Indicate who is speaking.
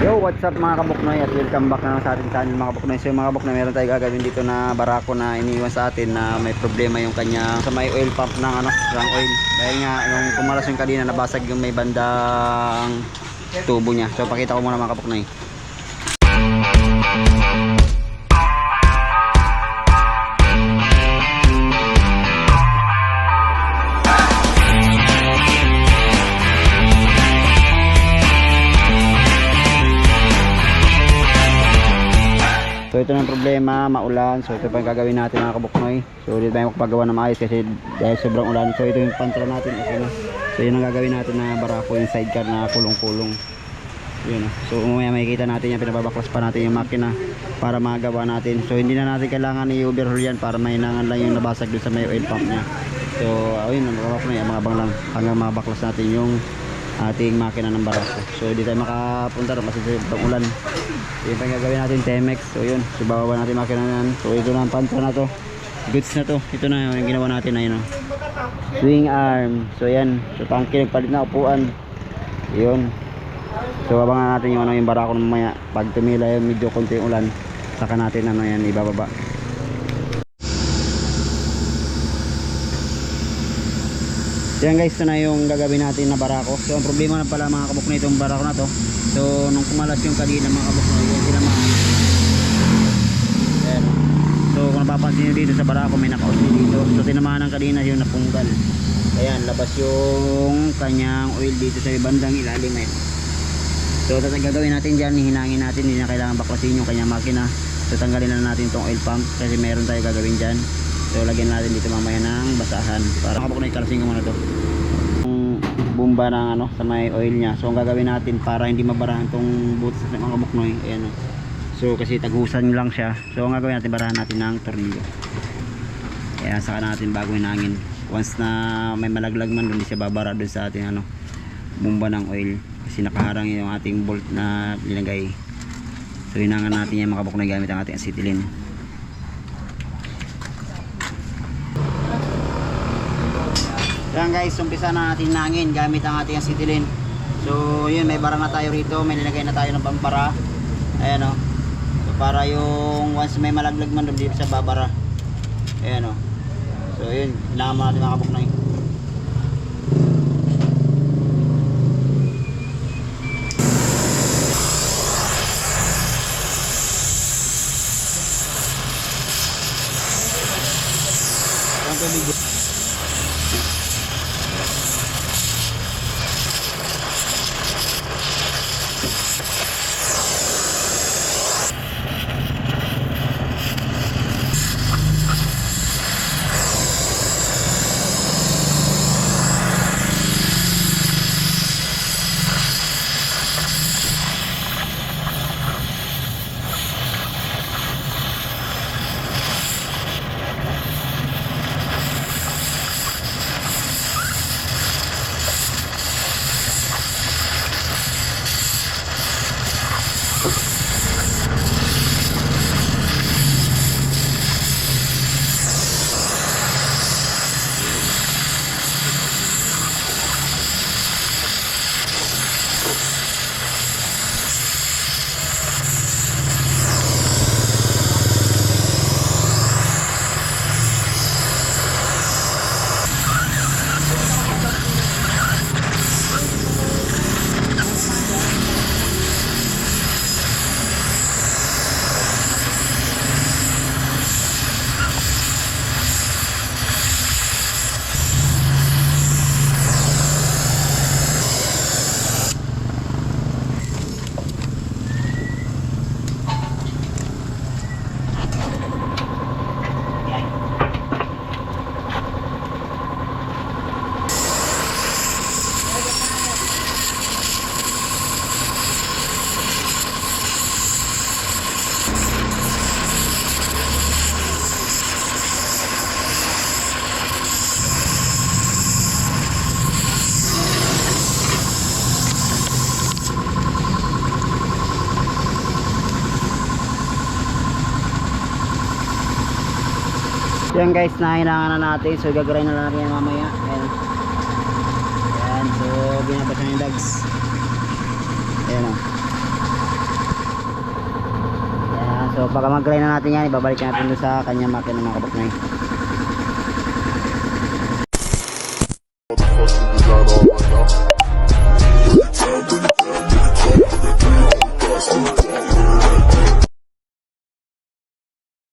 Speaker 1: Yo, what's up mga kabuknoy at welcome back na sa ating channel mga kabuknoy. So yung mga kabuknoy, meron tayo gagawin dito na barako na iniwan sa atin na may problema yung kanya sa may oil pump ng ano, ng oil. Dahil nga yung kumalas yung kanina nabasag yung may bandang tubo niya. So pakita ko muna mga kabuknoy. So ito na problema, maulan. So ito pa yung gagawin natin mga kabuknoy. So hindi tayo makapagawa na maayos kasi dahil sobrang ulan. So ito yung pantra natin. Okay na. So yun ang gagawin natin na barako yung sidecar na kulong-kulong. Yun. So umaya makikita natin yan. Pinababaklas pa natin yung makina para magawa natin. So hindi na natin kailangan i-overhaul yan para mahinangan lang yung nabasag doon sa may oil pump niya. So ayun, mga kabuknoy, mga abang lang hanggang mabaklas natin yung ating makina ng barako. So hindi tayo makapunta rin kasi sobrang ulan. Yung pa yung gagawin natin Temex. So yun, so natin makina na yan. So ito na ang pantra na to. Goods na to. Ito na yung ginawa natin na yun. oh. Swing arm. So yan. So tangke nagpalit na upuan. Yun. So abangan natin yung ano yung barako ng mamaya. Pag tumila yung medyo konti yung ulan, saka natin ano yan ibababa. Yan guys, ito na yung gagawin natin na barako. So ang problema na pala mga kabuk na itong barako na to. So nung kumalas yung kanina mga kabuk na yung tinamaan. Ayan. So kung napapansin nyo dito sa barako may nakaos dito. So tinamaan ng kanina yung napunggal. Ayan, labas yung kanyang oil dito sa bandang ilalim eh. So tatang gagawin natin dyan, hinangin natin, hindi na kailangan baklasin yung kanyang makina. So tanggalin na natin itong oil pump kasi meron tayo gagawin dyan. So lagyan natin dito mamaya ng basahan para kapag na ikalsing ko muna to. Yung bumba ng ano sa may oil niya. So ang gagawin natin para hindi mabarahan tong butas ng mga kabuknoy. Ayan o. So kasi tagusan lang siya. So ang gagawin natin barahan natin ng tornilyo. Kaya saka natin bago hinangin. Once na may malaglag man doon, siya babara doon sa ating ano bumba ng oil kasi nakaharang yung ating bolt na linagay. So hinangan natin yung mga kabuknoy gamit ang ating acetylene. Yan guys, umpisa na natin nangin gamit ang ating acetylene. So yun, may bara na tayo rito, may nilagay na tayo ng pampara. Ayan o. So para yung once may malaglag man doon sa babara. Ayan o. So yun, kailangan mo natin mga kabuknoy. Ang tubig. yan guys na hinangan na natin. So gagawin na lang yan mamaya. Ayan. Ayan so binabasa na yung dogs. Ayan o ayan so pag mag-grind na natin yan. Ibabalik natin doon sa kanyang makina mga kapatnay